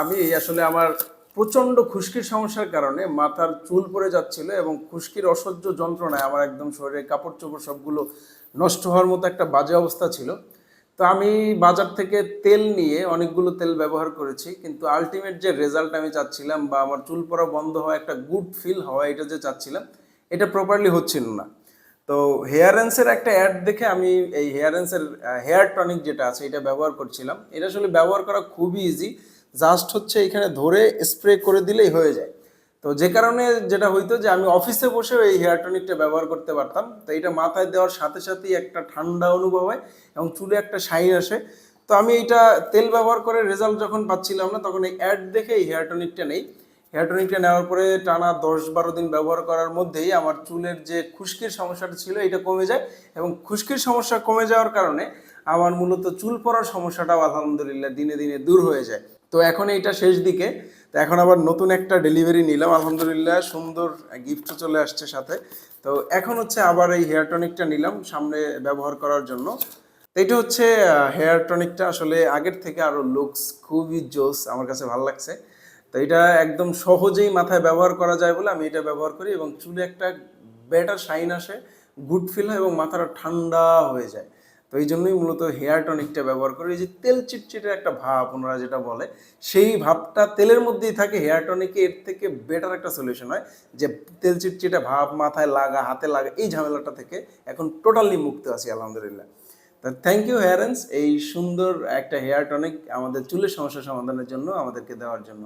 আমি আসলে আমার প্রচণ্ড খুশকির সমস্যার কারণে মাথার চুল পড়ে যাচ্ছিল এবং খুশকির অসহ্য যন্ত্রণায় আমার একদম শরীরে কাপড় চোপড় সবগুলো নষ্ট হওয়ার মতো একটা বাজে অবস্থা ছিল। তো আমি বাজার থেকে তেল নিয়ে অনেকগুলো তেল ব্যবহার করেছি, কিন্তু আলটিমেট যে রেজাল্ট আমি চাচ্ছিলাম বা আমার চুল পড়া বন্ধ হওয়া একটা গুড ফিল হওয়া এটা যে চাচ্ছিলাম, এটা প্রপারলি হচ্ছিল না। তো হেয়ারেন্সের একটা অ্যাড দেখে আমি এই হেয়ারেন্সের হেয়ার টনিক যেটা আছে এটা ব্যবহার করছিলাম। এটা আসলে ব্যবহার করা খুবই ইজি জাস্ট হচ্ছে এখানে ধরে স্প্রে করে দিলেই হয়ে যায়। তো যে কারণে যেটা হইতো যে আমি অফিসে বসেও এই হেয়ার টনিকটা ব্যবহার করতে পারতাম। তো এটা মাথায় দেওয়ার সাথে সাথেই একটা ঠান্ডা অনুভব হয় এবং চুলে একটা শাইন আসে। তো আমি এটা তেল ব্যবহার করে রেজাল্ট যখন পাচ্ছিলাম না, তখন এই অ্যাড দেখে এই হেয়ার টনিকটা নেই। হেয়ার টনিকটা নেওয়ার পরে টানা দশ বারো দিন ব্যবহার করার মধ্যেই আমার চুলের যে খুশকির সমস্যাটা ছিল এটা কমে যায় এবং খুশকির সমস্যা কমে যাওয়ার কারণে আমার মূলত চুল পড়ার সমস্যাটাও আলহামদুলিল্লাহ দিনে দিনে দূর হয়ে যায়। তো এখন এইটা শেষ দিকে। তো এখন আবার নতুন একটা ডেলিভারি নিলাম। আলহামদুলিল্লাহ সুন্দর গিফট চলে আসছে সাথে। তো এখন হচ্ছে আবার এই হেয়ার টনিকটা নিলাম সামনে ব্যবহার করার জন্য। এটা হচ্ছে হেয়ার টনিকটা আসলে আগের থেকে আরও লুকস খুবই জোস আমার কাছে ভালো লাগছে। তো এটা একদম সহজেই মাথায় ব্যবহার করা যায় বলে আমি এটা ব্যবহার করি এবং চুলে একটা বেটার শাইন আসে গুড ফিল হয় এবং মাথাটা ঠান্ডা হয়ে যায়। তো এই জন্যই মূলত হেয়ার টনিকটা ব্যবহার করি এই যে তেল চিটচিটে একটা ভাব ওনারা যেটা বলে, সেই ভাবটা তেলের মধ্যেই থাকে। হেয়ার টনিকে এর থেকে বেটার একটা সলিউশন হয় যে তেল চিটচিটে ভাব মাথায় লাগা, হাতে লাগা, এই ঝামেলাটা থেকে এখন টোটালি মুক্ত আছি, আলহামদুলিল্লাহ। তা থ্যাংক ইউ হেয়ারেন্স এই সুন্দর একটা হেয়ার টনিক আমাদের চুলের সমস্যা সমাধানের জন্য, আমাদেরকে দেওয়ার জন্য।